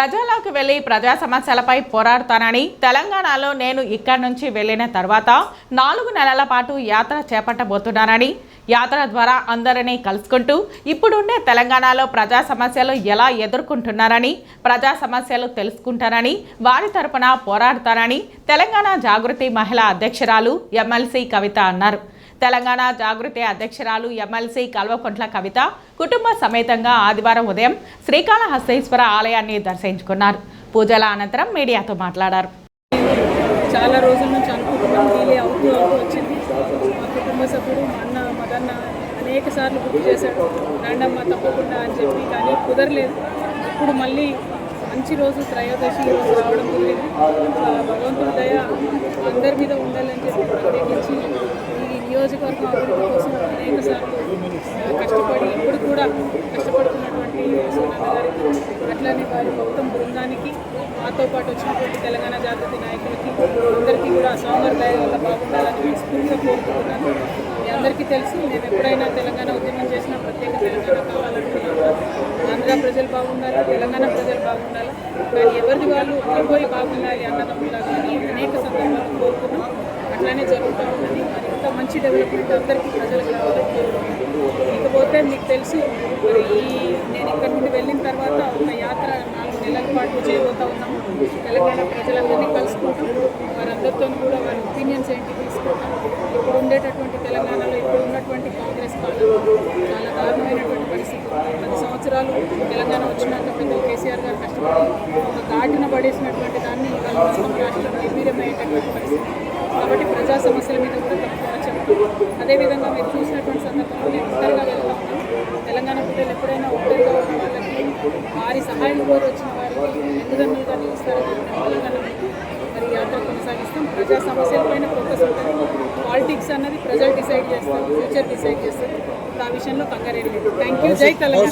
ప్రజలకు వెళ్ళి ప్రజా సమస్యలపై పోరాడుతానని తెలంగాణలో నేను ఇక్కడి నుంచి వెళ్ళిన తర్వాత నాలుగు నెలల పాటు యాత్ర చేపట్టబోతున్నానని యాత్ర ద్వారా అందరినీ కలుసుకుంటూ ఇప్పుడుండే తెలంగాణలో ప్రజా సమస్యలు ఎలా ఎదుర్కొంటున్నారని ప్రజా సమస్యలు తెలుసుకుంటానని వారి తరపున పోరాడుతానని తెలంగాణ జాగృతి మహిళా అధ్యక్షురాలు ఎమ్మెల్సీ కవిత అన్నారు. తెలంగాణ జాగృతి అధ్యక్షురాలు ఎమ్మెల్సీ కల్వకుంట్ల కవిత కుటుంబ సమేతంగా ఆదివారం ఉదయం శ్రీకాళహస్తేశ్వర ఆలయాన్ని దర్శించుకున్నారు. పూజల అనంతరం మీడియాతో మాట్లాడారు. చాలా రోజుల నుంచి అనుకుంటున్నాం డీలే అవుతూ అవుతూ వచ్చింది. మా కుటుంబ సభ్యుడు మా అన్న మదన్న అనేక సార్లు గుర్తు చేశాడు. రండమ్మ తప్పకుండా అని చెప్పి కానీ కుదరలేదు. ఇప్పుడు మళ్ళీ మంచి రోజు త్రయోదశి రోజు రావడం కుదిరింది భగవంతుడి దయ అందరి మీద ఉండాలని చెప్పి నియోజకవర్గం అభివృద్ధి కోసం అనేక సార్లు కష్టపడి ఇప్పుడు కూడా కష్టపడుతున్నటువంటి సోనన్న గారికి అట్లానే వారి మొత్తం బృందానికి మాతో పాటు వచ్చినటువంటి తెలంగాణ జాగృతి నాయకులకి అందరికీ కూడా స్వామివారి వల్ల బాగుండాలని మనస్ఫూర్తిగా కోరుకుంటున్నాను. మీ అందరికీ తెలుసు నేను ఎప్పుడైనా తెలంగాణ ఉద్యమం చేసిన ప్రత్యేక తెలంగాణ కావాలనుకున్నాను ఆంధ్ర ప్రజలు బాగుండాలి తెలంగాణ ప్రజలు బాగుండాలి? కానీ ఎవరిది వాళ్ళు విడిపోయి బాగుండాలి అన్నదమ్ములాగా కానీ అనేక సందర్భాలు కోరుకున్నాం అట్లానే జరుగుతూ ఉంటుంది ఇంకా మంచి డెవలప్మెంట్ అందరికీ ప్రజలకు రావాలని ఇకపోతే మీకు తెలుసు మరి ఈ నేను ఇక్కడ నుండి వెళ్ళిన తర్వాత ఒక యాత్ర నాలుగు నెలల పాటు చేయబోతా ఉన్నాము. తెలంగాణ ప్రజలందరినీ కలుసుకుంటాం. వారందరితో కూడా వారి ఒపీనియన్స్ ఏంటి తీసుకుంటాం. ఇప్పుడు ఉండేటటువంటి తెలంగాణలో ఇప్పుడు ఉన్నటువంటి కాంగ్రెస్ పాలన చాలా దారుణమైనటువంటి పరిస్థితి. పది సంవత్సరాలు తెలంగాణ వచ్చినాక పెద్ద కష్టపడి ఒక పడేసినటువంటి దాన్ని ఇవాళ రాష్ట్రం నిర్వీర్యమయ్యేటటువంటి పరిస్థితి. కాబట్టి ప్రజా సమస్యల మీద కూడా తప్పకుండా చెప్తాం అదేవిధంగా మీరు చూసినటువంటి సందర్భంలో మేము ఒంటరిగా వెళ్తా తెలంగాణ బిడ్డలు ఎప్పుడైనా ఒంటరిగా ఉన్న వాళ్ళకి వారి సహాయం కోరి వచ్చిన వారికి ఎందుకన్నులుగా నిలుస్తారని నమ్మకంగా మరి యాత్ర కొనసాగిస్తాం. ప్రజా సమస్యలపైన ఫోకస్ ఉంటుంది. పాలిటిక్స్ అన్నది ప్రజలు డిసైడ్ చేస్తారు ఫ్యూచర్ డిసైడ్ చేస్తారు. ఆ విషయంలో కంగారెడ్డి థ్యాంక్ యూ. జై తెలంగాణ.